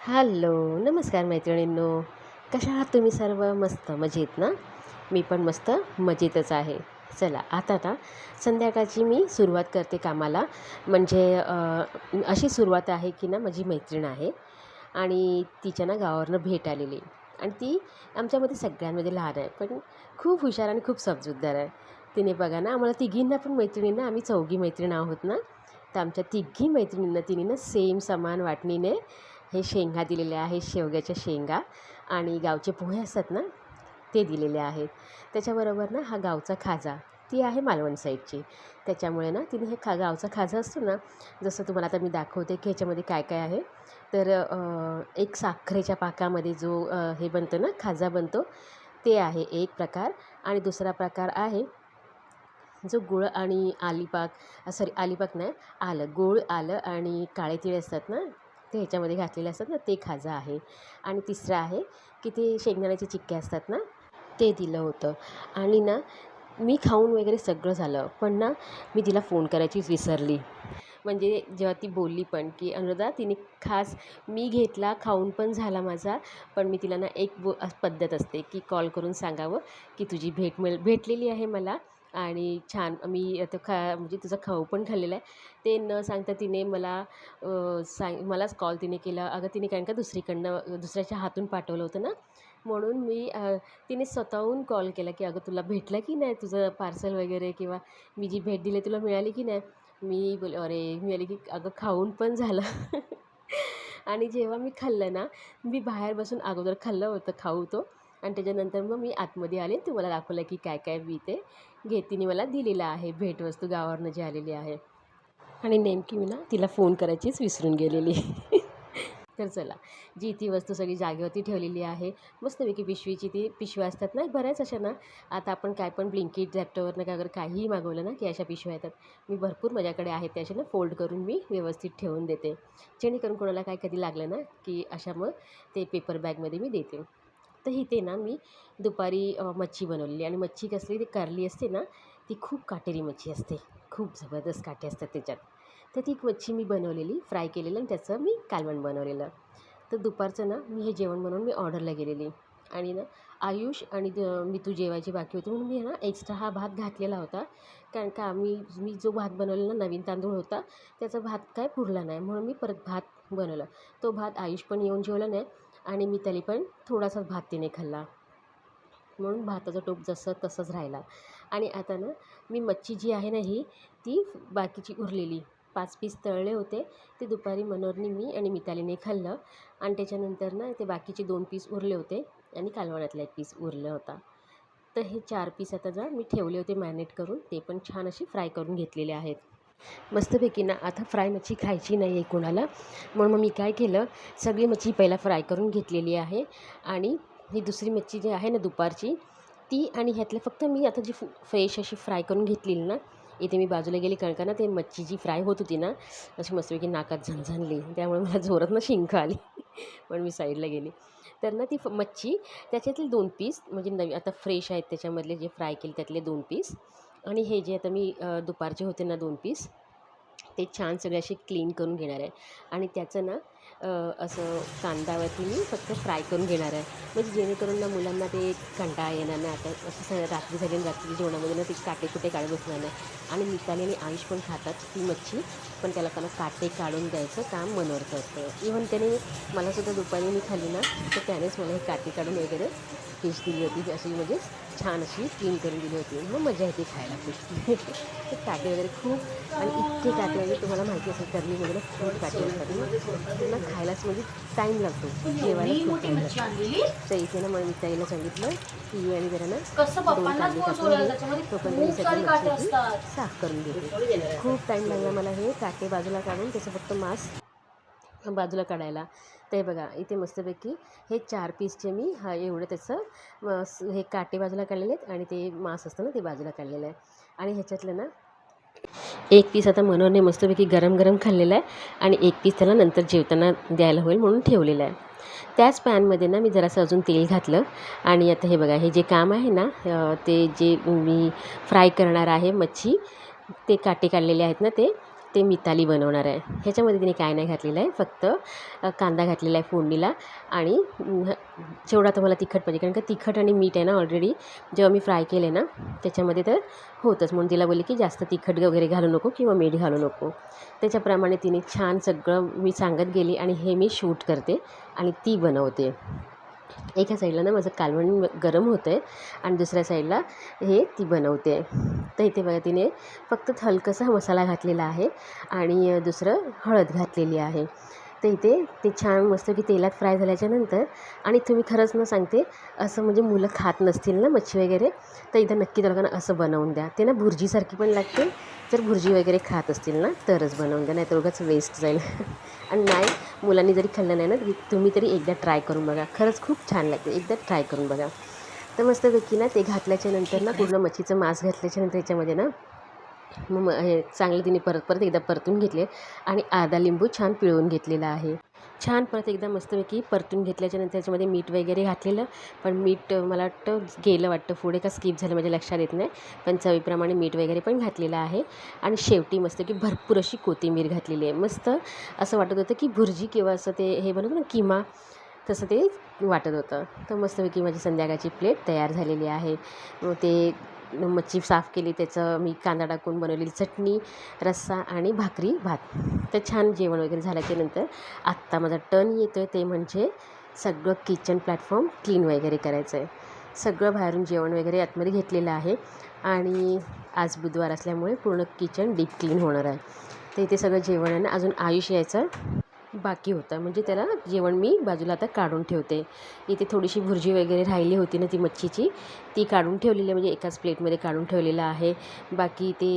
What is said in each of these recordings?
Hello नमस्कार मैत्रिणींनो. कशा आहात तुम्ही सर्व? मस्त मजेत ना? मी पण मस्त मजेतच आहे. चला आता ना संध्याकाळची मी सुरुवात करते कामाला. म्हणजे अशी सुरुवात आहे की ना माझी मैत्रीण आहे आणि तिच्या ना गावावरनं भेट आलेली. आणि ती आमच्यामध्ये सगळ्यांमध्ये लहान आहे पण खूप हुशार आणि खूप समजूतदार आहे. तिने बघा ना आम्हाला तिघींना पण मैत्रिणींना आम्ही चौघी मैत्रीण आहोत ना तर आमच्या तिघी मैत्रिणींना तिने ना सेम समान वाटणीने हे शेंगा दिलेले आहेत शेवग्याच्या शेंगा आणि गावचे पोहे असतात ना ते दिलेले आहेत. त्याच्याबरोबर ना हा गावचा खाजा ती आहे मालवण साईडची. त्याच्यामुळे ना तिने हे खा गावचा खाजा असतो ना जसं तुम्हाला आता मी दाखवते की ह्याच्यामध्ये काय काय आहे. तर एक साखरेच्या पाकामध्ये जो हे बनतं ना खाजा बनतो ते आहे एक प्रकार. आणि दुसरा प्रकार आहे जो गुळ आणि आलीपाक सॉरी आलीपाक नाही आलं गूळ आलं आणि काळे तिळे असतात ना ते ह्याच्यामध्ये घातलेले असतात ना ते खाजा आहे. आणि तिसरं आहे की ते शेंगदाण्याचे चिक्के असतात ना ते दिलं होतं. आणि ना मी खाऊन वगैरे सगळं झालं पण ना मी तिला फोन करायचीच विसरली. म्हणजे जेव्हा ती बोलली पण की अनुराधा तिने खास मी घेतला खाऊन पण झाला माझा पण मी तिला ना एक बो पद्धत असते की कॉल करून सांगावं की तुझी भेट मिळ भेटलेली आहे मला आणि छान मी आता खा म्हणजे तिचा खाऊ पण खाल्लेला आहे. ते न सांगता तिने मला सांग मलाच कॉल तिने केला. अगं तिने कारण का दुसरीकडनं दुसऱ्याच्या हातून पाठवलं होतं ना? म्हणून मी तिने स्वतःहून कॉल केला की अगं तुला भेटलं की नाही तुझं पार्सल वगैरे? किंवा मी जी भेट दिली तुला मिळाली की नाही? मी बोल अरे मिळाली की अगं खाऊन पण झालं. आणि जेव्हा मी खाल्लं ना मी बाहेर बसून अगोदर खाल्लं होतं खाऊ तो. आणि त्याच्यानंतर मग मी आतमध्ये आले. तुम्हाला दाखवलं की काय काय मी ते घे तिने मला दिलेलं आहे. भेटवस्तू गावावरनं जी आलेली आहे. आणि नेमकी मी ना तिला फोन करायचीच विसरून गेलेली. तर चला जी ती वस्तू सगळी जागेवरती ठेवलेली आहे. मस्तपैकी पिशवीची ती पिशव्या असतात ना बऱ्याच अशा ना. आता आपण काय पण ब्लिंकिट झॅप्टोवरनं काय वगैरे काहीही मागवलं ना की अशा पिशव्या येतात. मी भरपूर माझ्याकडे आहेत त्या अशा ना फोल्ड करून मी व्यवस्थित ठेवून देते. जेणेकरून कोणाला काय कधी लागलं ना की अशा मग ते पेपर बॅगमध्ये मी देते. तर इथे ना मी दुपारी मच्छी बनवलेली आणि मच्छी कसली ती कारली असते ना ती खूप काटेरी मच्छी असते. खूप जबरदस्त काटे असतात त्याच्यात. तर ती मच्छी मी बनवलेली फ्राय केलेलं आणि त्याचं मी कालवण बनवलेलं. तर दुपारचं ना मी हे जेवण बनवून मी ऑर्डरला गेलेली. आणि ना आयुष आणि द- मी तू जेवायची बाकी होती म्हणून मी ना एक्स्ट्रा हा भात घातलेला होता. कारण का आम्ही मी जो भात बनवलेला नवीन तांदूळ होता त्याचा भात काय पुरला नाही म्हणून मी परत भात बनवला. तो भात आयुष पण येऊन जेवला नाही. आणि मी त्याला पण थोडासा भात तिने खाल्ला. म्हणून भाताचा टोप जसं तसंच राहिला. आणि आता ना मी मच्छी जी आहे ना ही ती बाकीची उरलेली. पाच पीस तळले होते. ते दुपारी मनोरनी मी आणि मितालीने खाल्लं. आणि त्याच्यानंतर ना ते बाकीचे दोन पीस उरले होते आणि कालवणातला एक पीस उरला होता. तर हे चार पीस आता जा मी ठेवले होते मॅरिनेट करून. ते पण छान असे फ्राय करून घेतलेले आहेत. मस्तपैकी ना आता फ्राय मच्छी खायची नाही आहे कोणाला. म्हणून मग मी काय केलं सगळी मच्छी पहिला फ्राय करून घेतलेली आहे आणि ही दुसरी मच्छी जी आहे ना दुपारची ती आणि ह्यातलं फक्त मी आता जी फ्रेश अशी फ्राय करून घेतलेली ना इथे मी बाजूला गेली कारण का ना ते मच्छी जी फ्राय होत होती ना अशी मस्तपैकी नाकात झणझणली. त्यामुळे मला जोरात ना शिंक आली. पण मी साईडला गेली. तर ना ती फ- मच्छी त्याच्यातले दोन पीस म्हणजे नवी आता फ्रेश आहेत त्याच्यामधले जे फ्राय केले त्यातले दोन पीस आणि हे जे आता मी दुपारचे होते ना दोन पीस ते छान सगळे असे क्लीन करून घेणार आहे. आणि त्याचं ना असं कांदावरती मी फक्त फ्राय करून घेणार आहे. म्हणजे जेणेकरून ना मुलांना ते कंटाळा येणार नाही. आता असं स- रात्री झाली रात्री जेवणामध्ये ना ते काटे कुठे काढत बसणार नाही. आणि मिताली आणि आयुष पण खातात ती मच्छी पण त्याला त्यांना काटे काढून द्यायचं काम मनोरचं असतं. इव्हन त्याने मलासुद्धा दुपारी मी खाल्ली ना तर त्यानेच मला हे काटे काढून वगैरे फिश दिली होती. अशी म्हणजेच छान अशी क्लीन करून दिली होती. मग मजा येते खायला खूप. ते काटे वगैरे खूप आणि इतके काटे म्हणजे तुम्हाला माहिती असेल करली वगैरे खूप काटे असतात. त्यांना खायलाच म्हणजे टाईम लागतो. जेवायला खूप टाईम लागतो. तर इथे ना मग मी ताईला सांगितलं की आणि जरा ना कसं दोन कांदे घे त्याच्यामध्ये तोपर्यंत मी सगळी मच्छी साफ करून घेते खूप टाईम लागला मला हे काटे बाजूला काढून त्याचं फक्त मांस बाजूला काढायला. ते बघा इथे मस्तपैकी हे चार पीसचे मी हा एवढं त्याचं हे काटे बाजूला काढलेले आहेत आणि ते मांस असतं ना ते बाजूला काढलेलं आहे. आणि ह्याच्यातलं ना एक पीस आता मनोहरने मस्तपैकी गरम गरम खाल्लेला आहे आणि एक पीस त्याला नंतर जेवताना द्यायला होईल म्हणून ठेवलेलं आहे. त्याच पॅनमध्ये ना मी जरासं अजून तेल घातलं आणि आता हे बघा हे जे काम आहे ना ते जे मी फ्राय करणार आहे मच्छी ते काटे काढलेले आहेत ना ते ते मिताली बनवणार आहे. ह्याच्यामध्ये तिने काय नाही घातलेलं आहे फक्त कांदा घातलेला आहे फोडणीला आणि जेवढा तुम्हाला तिखट पाहिजे कारण का तिखट आणि मीठ आहे ना ऑलरेडी जेव्हा मी फ्राय केले ना त्याच्यामध्ये तर होतंच. म्हणून तिला बोलले की जास्त तिखट वगैरे घालू नको किंवा मीठ घालू नको. त्याच्याप्रमाणे तिने छान सगळं मी सांगत गेली आणि हे मी शूट करते आणि ती बनवते. एका साईडला ना माझं कालवण गरम होतं आहे आणि दुसऱ्या साईडला हे ती बनवते. तर इथे बघा तिने फक्त हलकसा मसाला घातलेला आहे आणि दुसरं हळद घातलेली आहे. तर इथे. ते छान मस्त की तेलात फ्राय झाल्याच्यानंतर आणि तुम्ही खरंच ना सांगते असं म्हणजे मुलं खात नसतील ना मच्छी वगैरे तर इथं नक्की त्या लोकांना असं बनवून द्या. ते ना भुर्जीसारखी पण लागते जर भुर्जी वगैरे खात असतील ना तरच बनवून द्या नाही तर उगाच वेस्ट जाईल. आणि नाही मुलांनी जरी खाल्लं नाही ना तुम्ही तरी एकदा ट्राय करून बघा. खरंच खूप छान लागते एकदा ट्राय करून बघा. तर मस्तपैकी ना ते घातल्याच्यानंतर ना पूर्ण मच्छीचं मांस घातल्याच्यानंतर त्याच्यामध्ये याच्यामध्ये ना मग हे चांगलं तिने परत परत एकदा परतून घेतले आणि अर्धा लिंबू छान पिळवून घेतलेला आहे. छान परत एकदा मस्तपैकी परतून घेतल्याच्या नंतर त्याच्यामध्ये मीठ वगैरे घातलेलं. पण मीठ मला वाटतं गेलं वाटतं. पुढे का स्किप झालं माझ्या लक्षात येत नाही. पण चवीप्रमाणे मीठ वगैरे पण घातलेलं आहे. आणि शेवटी मस्त की भरपूर अशी कोथिंबीर घातलेली आहे. मस्त असं वाटत होतं की भुर्जी किंवा असं ते हे बनवतो ना किमा तसं ते वाटत होतं. तर मस्तपैकी माझी संध्याकाळची प्लेट तयार झालेली आहे. मग ते मच्छी साफ केली त्याचं मी कांदा टाकून बनवलेली चटणी रस्सा आणि भाकरी भात. तर छान जेवण वगैरे झाल्याच्यानंतर आत्ता माझा टर्न येतो आहे ते म्हणजे सगळं किचन प्लॅटफॉर्म क्लीन वगैरे करायचं आहे सगळं बाहेरून जेवण वगैरे आतमध्ये घेतलेलं आहे. आणि आज बुधवार असल्यामुळे पूर्ण किचन डीप क्लीन होणार आहे. तर इथे सगळं जेवण आहे ना अजून आयुष यायचं. बाकी होता. म्हणजे त्याला जेवण मी बाजूला आता काढून ठेवते. इथे थोडीशी भुर्जी वगैरे राहिली होती ना ती मच्छीची. ती काढून ठेवलेली आहे. म्हणजे एकाच प्लेटमध्ये काढून ठेवलेलं आहे. बाकी ते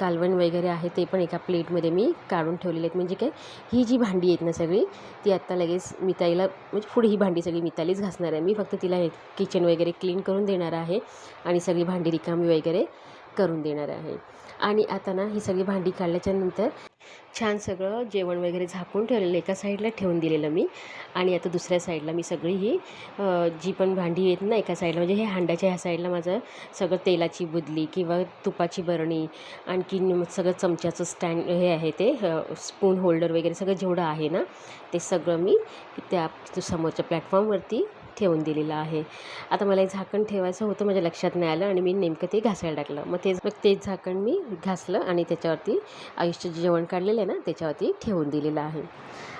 कालवण वगैरे आहे ते पण एका प्लेटमध्ये मी काढून ठेवलेले आहेत. म्हणजे काय ही जी भांडी आहेत ना सगळी ती आत्ता लगेच मिताईला म्हणजे पुढे ही भांडी सगळी मितालीच घासणार आहे. मी फक्त तिला हे किचन वगैरे क्लीन करून देणार आहे आणि सगळी भांडी रिकामी वगैरे करून देणार आहे. आणि आता ना ही सगळी भांडी काढल्याच्यानंतर छान सगळं जेवण वगैरे झाकून ठेवलेलं एका साईडला ठेवून दिलेलं मी. आणि आता दुसऱ्या साईडला मी सगळी ही जी पण भांडी आहेत ना एका साईडला म्हणजे हे हांड्याच्या ह्या साईडला माझं सगळं तेलाची बुदली किंवा तुपाची बरणी आणखीन सगळं चमच्याचं स्टँड हे आहे ते स्पून होल्डर वगैरे सगळं जेवढं आहे ना ते सगळं मी त्या समोरच्या प्लॅटफॉर्मवरती ठेवून दिलेलं आहे. आता मला हे झाकण ठेवायचं होतं माझ्या लक्षात नाही आलं आणि मी नेमकं ते घासायला टाकलं. मग तेच मग तेच झाकण मी घासलं आणि त्याच्यावरती आयुष्य जे जेवण काढलेलं आहे ना त्याच्यावरती ठेवून दिलेलं आहे.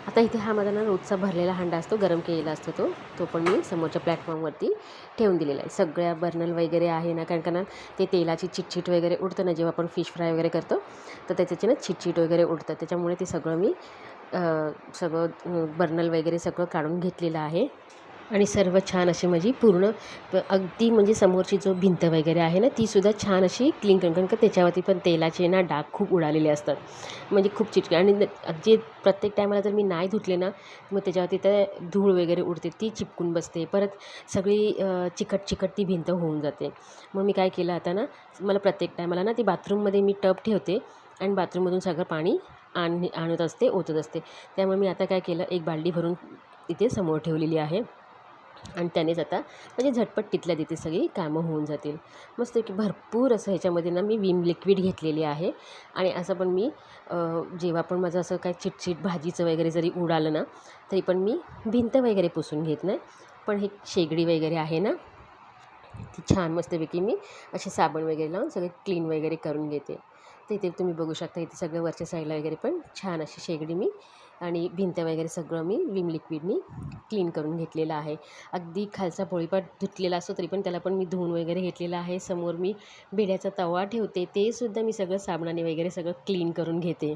आता इथे हा माझा ना रोजचा भरलेला हांडा असतो गरम केलेला असतो तो तो पण मी समोरच्या प्लॅटफॉर्मवरती ठेवून दिलेला आहे. सगळ्या बर्नल वगैरे आहे ना कारण का ना ते तेलाची चिटचिट वगैरे उडतं ना जेव्हा आपण फिश फ्राय वगैरे करतो तर त्याच्याची ना चिटचिट वगैरे उडतं. त्याच्यामुळे ते सगळं मी सगळं बर्नल वगैरे सगळं काढून घेतलेलं आहे. आणि सर्व छान अशी माझी पूर्ण प- अगदी म्हणजे समोरची जो भिंत वगैरे आहे ना तीसुद्धा छान अशी क्लीन करून कारण का त्याच्यावरती पण तेलाचे ना डाग खूप उडालेले असतात. म्हणजे खूप चिटके आणि जे प्रत्येक टायमाला जर मी नाही धुतले ना मग त्याच्यावरती तर धूळ वगैरे उडते ती चिपकून बसते. परत सगळी चिकट चिकट ती भिंत होऊन जाते. मग मी काय केलं आता ना मला प्रत्येक टायमाला ना ती बाथरूममध्ये मी टब ठेवते आणि बाथरूममधून सगळं पाणी आण आणत असते ओतत असते. त्यामुळे मी आता काय केलं एक बालडी भरून इथे समोर ठेवलेली आहे. आणि त्यानेच आता म्हणजे झटपट तिथल्या तिथे सगळी कामं होऊन जातील. मस्त की भरपूर असं ह्याच्यामध्ये ना मी विम लिक्विड घेतलेली आहे. आणि असं पण मी जेव्हा पण माझं असं काय चिटचिट भाजीचं वगैरे जरी उडालं ना तरी पण मी भिंत वगैरे पुसून घेत नाही. पण हे शेगडी वगैरे आहे ना ती छान मस्तपैकी मी असे साबण वगैरे लावून सगळे क्लीन वगैरे करून घेते. तर इथे तुम्ही बघू शकता इथे सगळं वरच्या साईडला वगैरे पण छान अशी शेगडी मी आणि भिंत वगैरे सगळं मी विम लिक्विडनी क्लीन करून घेतलेलं आहे. अगदी खालचा पोळीपाट धुतलेला असतो तरी पण त्याला पण मी धुवून वगैरे घेतलेलं आहे. समोर मी बेड्याचा तवा ठेवते. ते सुद्धा मी सगळं साबणाने वगैरे सगळं क्लीन करून घेते.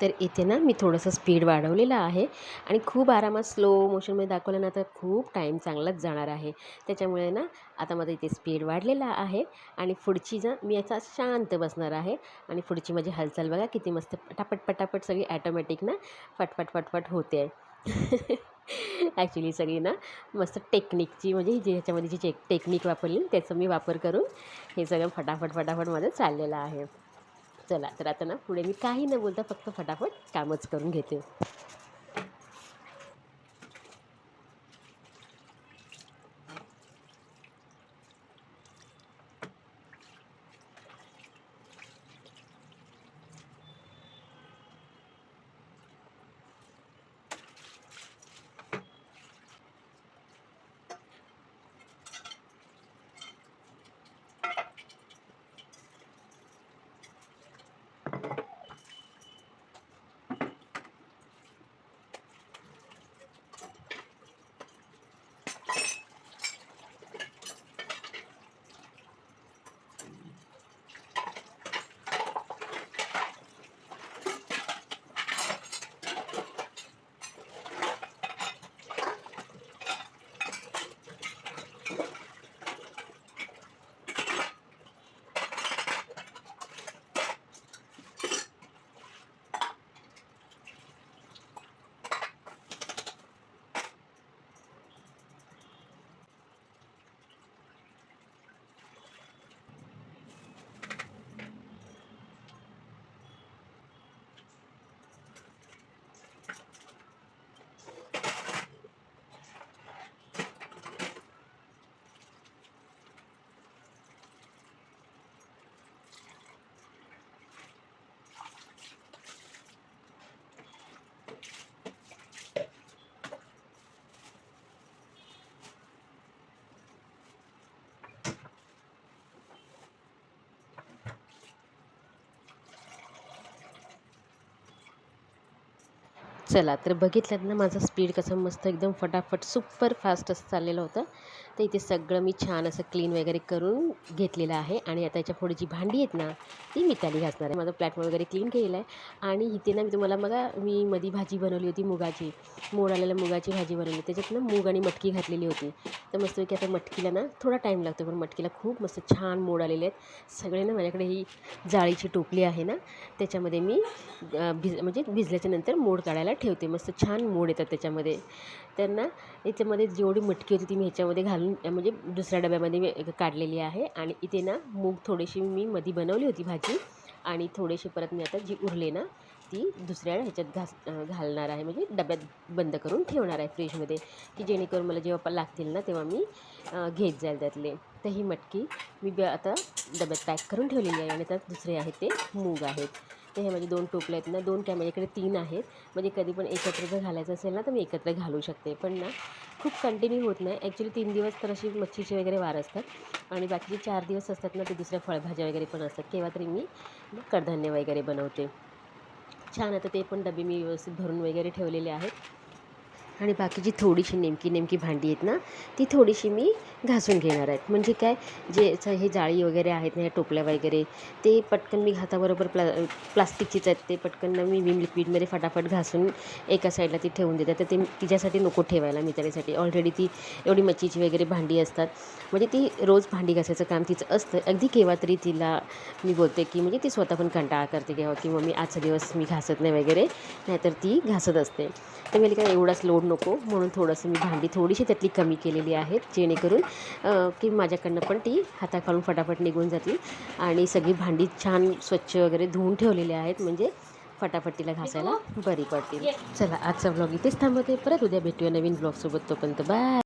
तर इथे ना मी थोडंसं स्पीड वाढवलेलं आहे आणि खूप आरामात स्लो मोशनमध्ये दाखवलं ना तर खूप टाईम चांगलाच जाणार आहे. त्याच्यामुळे ना आता माझं इथे स्पीड वाढलेला आहे आणि पुढची जा मी याचा शांत बसणार आहे आणि पुढची माझी हालचाल बघा किती मस्त पटापट पटापट सगळी ॲटोमॅटिक ना फटफट फटफट होते. आहे ॲक्च्युली सगळी ना मस्त टेक्निकची म्हणजे जी ह्याच्यामध्ये जी टेक्निक वापरली त्याचा मी वापर करून हे सगळं फटाफट फटाफट माझं चाललेलं आहे. चला तर आता ना पुढे मी काही न बोलता फक्त फटाफट कामच करून घेते. चला तर बघितलं ना माझा स्पीड कसं मस्त एकदम फटाफट सुपर फास्ट असं चाललेलं होतं. तर इथे सगळं मी छान असं क्लीन वगैरे करून घेतलेलं आहे. आणि आता याच्यापुढे जी भांडी आहेत ना ती मी त्याली घासणार आहे. माझं प्लॅटफॉर्म वगैरे क्लीन केलेलं आहे. आणि इथे ना मी तुम्हाला बघा मी मधी भाजी बनवली होती मुगाची. मोड आलेल्या मुगाची भाजी बनवली. त्याच्यात ना मूग आणि मटकी घातलेली होती. तर मस्तपैकी आता मटकीला ना थोडा टाईम लागतो पण मटकीला खूप मस्त छान मोड आलेले आहेत. सगळे ना माझ्याकडे ही जाळीची टोपली आहे ना त्याच्यामध्ये मी भिज म्हणजे भिजल्याच्यानंतर मोड काढायला ठेवते. मस्त छान मोड येतात त्याच्यामध्ये. त्यांना याच्यामध्ये जेवढी मटकी होती ती मी ह्याच्यामध्ये घालून म्हणजे दुसऱ्या डब्यामध्ये मी काढलेली आहे. आणि इथे ना मूग थोडीशी मी मधी बनवली होती भाजी. आणि थोडेसे परत मी आता जी उरले ना ती दुसऱ्या ह्याच्यात घास घालणार आहे. म्हणजे डब्यात बंद करून ठेवणार आहे फ्रीजमध्ये. की जेणेकरून मला जेव्हा लागतील ना तेव्हा मी घेत जाईल त्यातले. तर ही मटकी मी ब- आता डब्यात पॅक करून ठेवलेली आहे. आणि त्यात दुसरे आहेत ते मूग आहेत. तर हे माझे म्हणजे दोन टोपले आहेत ना दोन काय माझ्याकडे तीन आहेत. म्हणजे कधी पण एकत्र जर घालायचं असेल ना तर मी एकत्र घालू शकते. पण ना खूप कंटिन्यू होत नाही. ॲक्च्युली तीन दिवस तर अशी मच्छीचे वगैरे वार असतात. आणि बाकीचे चार दिवस असतात ना ते दुसऱ्या फळभाज्या वगैरे पण असतात. केव्हा तरी मी कडधान्य वगैरे बनवते. छान आता ते पण डबे मी व्यवस्थित भरून वगैरे ठेवलेले आहेत. आणि बाकीची थोडीशी नेमकी नेमकी भांडी आहेत ना ती थोडीशी मी घासून घेणार आहेत. म्हणजे काय जे हे जाळी वगैरे आहेत ना ह्या टोपल्या वगैरे ते पटकन मी हाताबरोबर प्ला प्लास्टिकचीच आहेत ते पटकन मी विम लिक्विडमध्ये फटाफट घासून एका साईडला ती ठेवून देतात तर ते तिच्यासाठी नको ठेवायला मी त्याच्यासाठी. ऑलरेडी ती एवढी मच्छीची वगैरे भांडी असतात. म्हणजे ती रोज भांडी घासायचं काम तिचं असतं. अगदी केव्हा तरी तिला मी बोलते की म्हणजे ती स्वतः पण कंटाळा करते किंवा किंवा मी आजचा दिवस मी घासत नाही वगैरे. नाहीतर ती घासत असते. तर मी काय एवढाच लोड नको म्हणून थोडंसं मी भांडी थोडीशी त्यातली कमी केलेली आहेत जेणेकरून की माझ्याकडनं पण ती हाताखालून फटाफट निघून जातील. आणि सगळी भांडी छान स्वच्छ वगैरे धुवून ठेवलेली आहेत म्हणजे फटाफट तिला घासायला बरी पडतील. चला आजचा ब्लॉग इथेच थांबवते. परत उद्या भेटूया नवीन ब्लॉगसोबत तोपर्यंत बाय